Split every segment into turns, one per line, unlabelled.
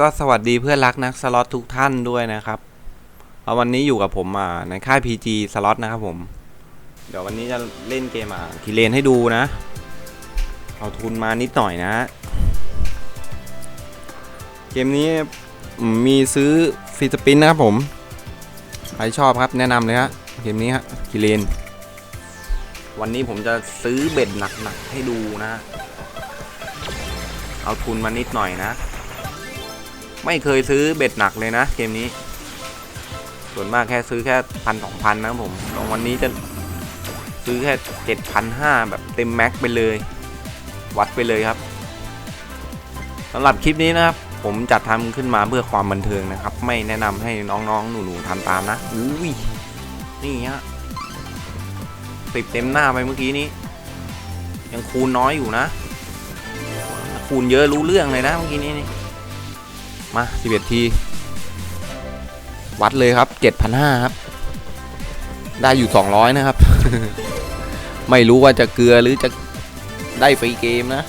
ก็สวัสดีเพื่อนรักนักสล็อตทุกท่านด้วยนะครับเอาวันนี้อยู่กับผมอ่าในค่าย PG สล็อตนะครับผม เดี๋ยววันนี้จะเล่นเกมอ่าคิเลนให้ดูนะ เอาทุนมานิดหน่อยนะ เกมนี้มีซื้อฟีสปินนะครับผม ใครชอบครับแนะนำเลยฮะเกมนี้ฮะคิเลน วันนี้ผมจะซื้อเบ็ดหนักๆให้ดูนะ เอาทุนมานิดหน่อยนะ ไม่เคยซื้อเบ็ดหนักเลยนะเกมนี้ ส่วนมากแค่ซื้อแค่พันสองพันนะผมลองวันนี้จะซื้อแค่เจ็ดพันห้าแบบเต็มแม็กไปเลย วัดไปเลยครับสำหรับคลิปนี้นะครับ ผมจัดทำขึ้นมาเพื่อความบันเทิงนะครับ ไม่แนะนำให้น้องๆ หนูๆทำตามนะอุ้ยนี่ฮะติดเต็มหน้าไปเมื่อกี้นี้ ยังคูณน้อยอยู่นะ คูณเยอะรู้เรื่องเลยนะเมื่อกี้นี้นี่ มา 11 ที วัดเลยครับ 7,500 ครับ ได้อยู่ 200 นะครับ ไม่รู้ว่าจะเกลือหรือจะได้ฟรีเกมนะ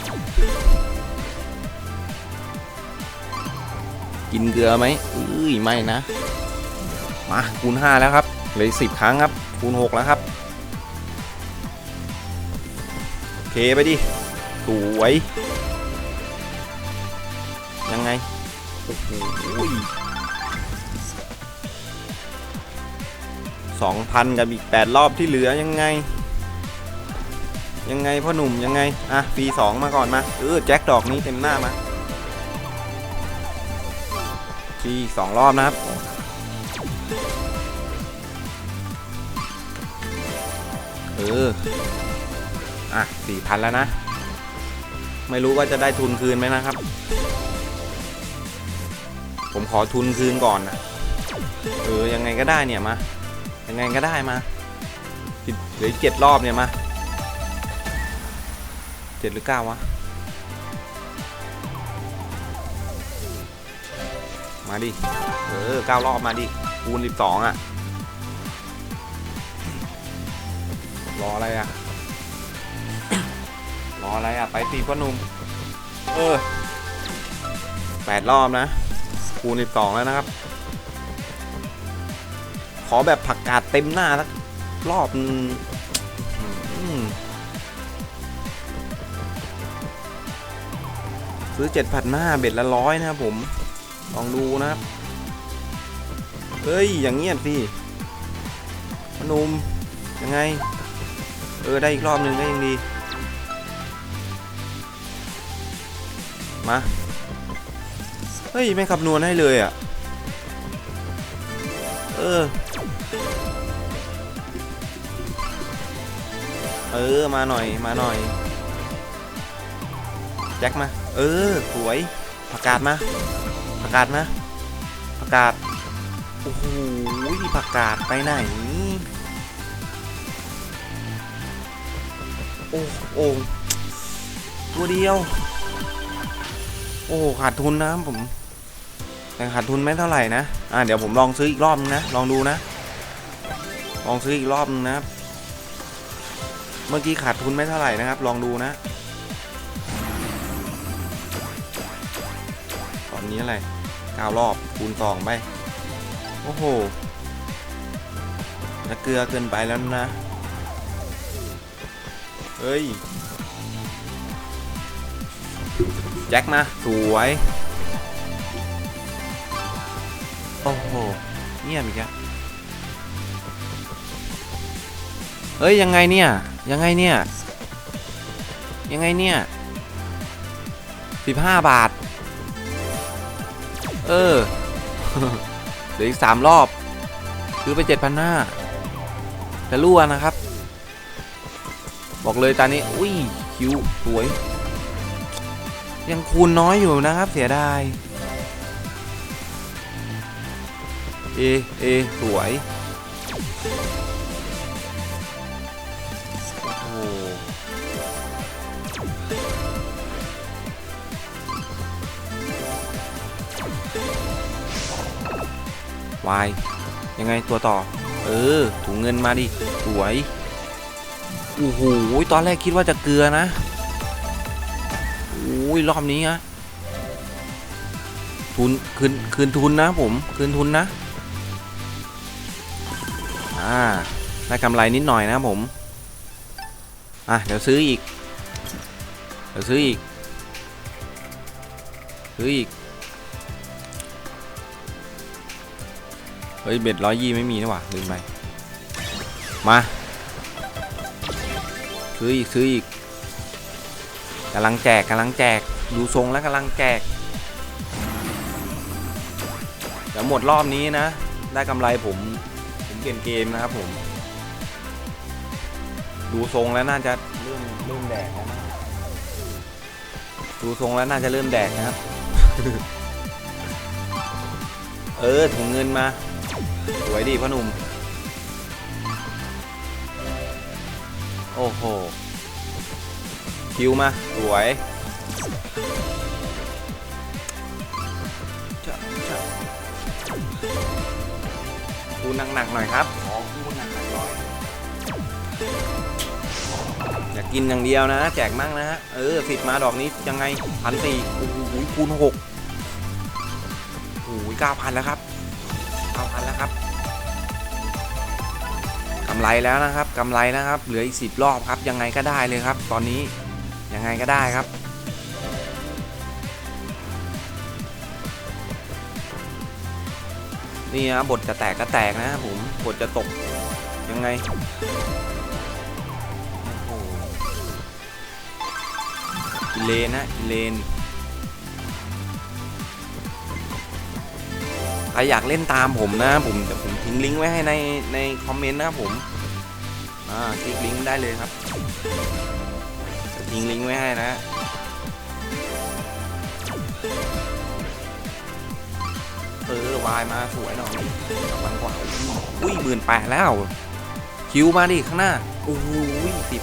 กินเกลือไหมอุ้ย ไม่นะ มาคูณ 5 แล้วครับเลย10 ครั้งครับ คูณ 6 แล้วครับโอเคไปดิ สวย ยังไง โอ้โหสองพันกับอีกแปดรอบที่เหลือยังไง ยังไงพ่อหนุ่มยังไง อะปีสองมาก่อนมา เออแจ็คดอกนี้เต็มหน้ามาปีสองรอบนะครับเออ อะสี่พันแล้วนะ ไม่รู้ว่าจะได้ทุนคืนไหมนะครับ ผมขอทุนคืนก่อนนะเออยังไงก็ได้เนี่ยมายังไงก็ได้มาเหลือเจ็ดรอบเนี่ยมาเจ็ดหรือเก้าวะมาดิ เออเก้ารอบมาดิ คูณสิบสองอะ รออะไรอะ รออะไรอะ ไปตีพ่อหนุ่ม เออแปดรอบนะ คูณ12 แล้วนะครับ ขอแบบผักกาดเต็มหน้าสักรอบนึงอืมซื้อ7 0 0 5เบ็ดละร้อยนะครับผม ลองดูนะครับ เฮ้ย อย่างเงี้ยสิพนุมยังไง เออ ได้อีกรอบหนึ่งก็ยังดี มา ฮ้ยไม่คำนวณให้เลยอะ เออ เออ มาหน่อย มาหน่อย แจ็คมา เออ สวย ประกาศมา ประกาศมา ประกาศ โอ้โหประกาศไปไหน โอ้โอ้ตัวเดียว โอ้ ขาดทุนนะผม แต่ขาดทุนไม่เท่าไหร่นะ อ่าเดี๋ยวผมลองซื้ออีกรอบนึงนะ ลองดูนะ ลองซื้ออีกรอบนึงนะ เมื่อกี้ขาดทุนไม่เท่าไหร่นะครับ ลองดูนะ ตอนนี้อะไรเก้ารอบคูณสองไป โอ้โหจะเกลือเกินไปแล้วนะ เฮ้ย แจ็คมา สวย อ้โหเงียบอีกแล้วเฮ้ยยังไงเนี่ยยังไงเนี่ยยังไงเนี่ยสิบห้าบาท เออเหลืออีกสามรอบซื้อไปเจ็ดพันห้าจะรั่วนะครับ บอกเลยตอนนี้ อุ้ยคิวสวย ยังคูณน้อยอยู่นะครับ เสียดาย เอ เอ สวย โอ้โหวาย ยังไงตัวต่อ เออ ถุงเงินมาดิ สวย โอ้โห ตอนแรกคิดว่าจะเกลือนะโอ้ย รอบนี้ฮะทุน คืน คืนทุนนะผม คืนทุนนะ อ่าได้กำไรนิดหน่อยนะครับผม อะ เดี๋ยวซื้ออีก เดี๋ยวซื้ออีก ซื้ออีก เฮ้ย เบ็ดร้อยยี่ไม่มีนี่หว่าลืมไป มา ซื้ออีก ซื้ออีกกำลังแจกกำลังแจก ดูทรงแล้วกำลังแจก เดี๋ยวหมดรอบนี้นะ ได้กำไรผมผม เปลี่ยนเกมนะครับผม ดูทรงแล้วน่าจะเริ่มเริ่มแดกแล้วนะดูทรงแล้วน่าจะเริ่มแดกนะครับ เออถุงเงินมา สวยดีพ่อหนุ่ม โอ้โหคิวมา สวย คูหนักๆหน่อยครับขอคูหนักๆหน่อยอยากกินอย่างเดียวนะ แจกมั่งนะฮะเออสิบมาดอกนี้ยังไงพันสี่โอ้โหคูณหกโอ้โหเก้าพันแล้วครับเก้าพันแล้วครับกำไรแล้วนะครับกำไรนะครับ เหลืออีกสิบรอบครับ ยังไงก็ได้เลยครับ ตอนนี้ยังไงก็ได้ครับ นี่นะบทจะแตกก็แตกนะครับผมบทจะตกยังไงกิเลนนะกิเลนใครอยากเล่นตามผมนะผมจะผมทิ้งลิงก์ไว้ให้ในในคอมเมนต์นะครับผมอ่าคลิกลิงก์ได้เลยครับจะทิ้งลิงก์ไว้ให้นะายมาสวยหน่อยมันกว่าอุ้ยหมื่นแปดแล้ว คิวมาดิข้างหน้าโอ้โหสิบ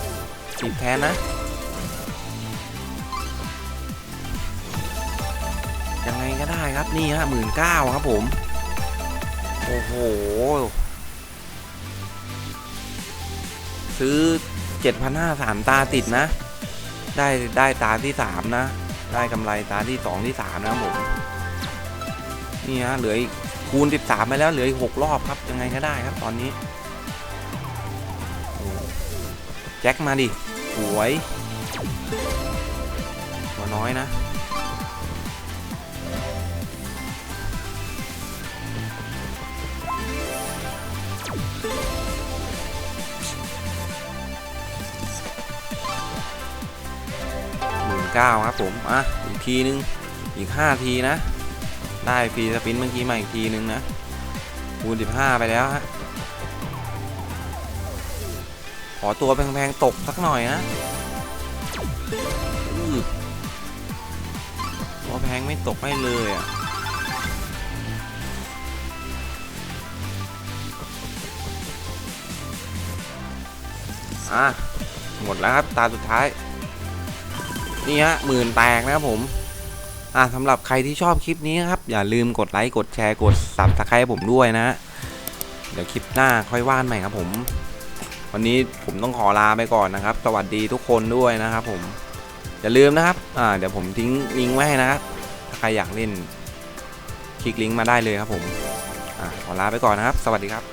สิบแทนนะยังไงก็ได้ครับนี่ฮะหมื่นเก้าครับผม โอ้โห ซื้อ 7,500สามตาติดนะ ได้ได้ตาที่ 3 นะ ได้กำไรตาที่ 2 ที่ 3 นะครับผม นี่ฮะเหลืออีกคูณ 13 ไปแล้วเหลืออีก 6 รอบครับ ยังไงก็ได้ครับตอนนี้ แจ็คมาดิสวยตัวน้อยนะ หมื่นเก้าครับผม อะ อีกทีนึง อีกห้าทีนะ ได้ฟรีสปินเมื่อกี้มาอีกทีนึงนะคูณสิบห้าไปแล้วฮะขอตัวแพงๆตกสักหน่อยนะตัวแพงไม่ตกไม่เลยอะอะหมดแล้วครับ ตาสุดท้าย นี่ฮะหมื่นแตกนะครับผม อะสำหรับใครที่ชอบคลิปนี้ครับ อย่าลืมกดไลค์กดแชร์กด subscribe ผมด้วยนะ เดี๋ยวคลิปหน้าค่อยว่านใหม่ครับผม วันนี้ผมต้องขอลาไปก่อนนะครับ สวัสดีทุกคนด้วยนะครับผมอย่าลืมนะครับอ่าเดี๋ยวผมทิ้งลิงก์ไว้ให้นะครับถ้าใครอยากเล่นคลิกลิงก์มาได้เลยครับผมอะขอลาไปก่อนนะครับ สวัสดีครับ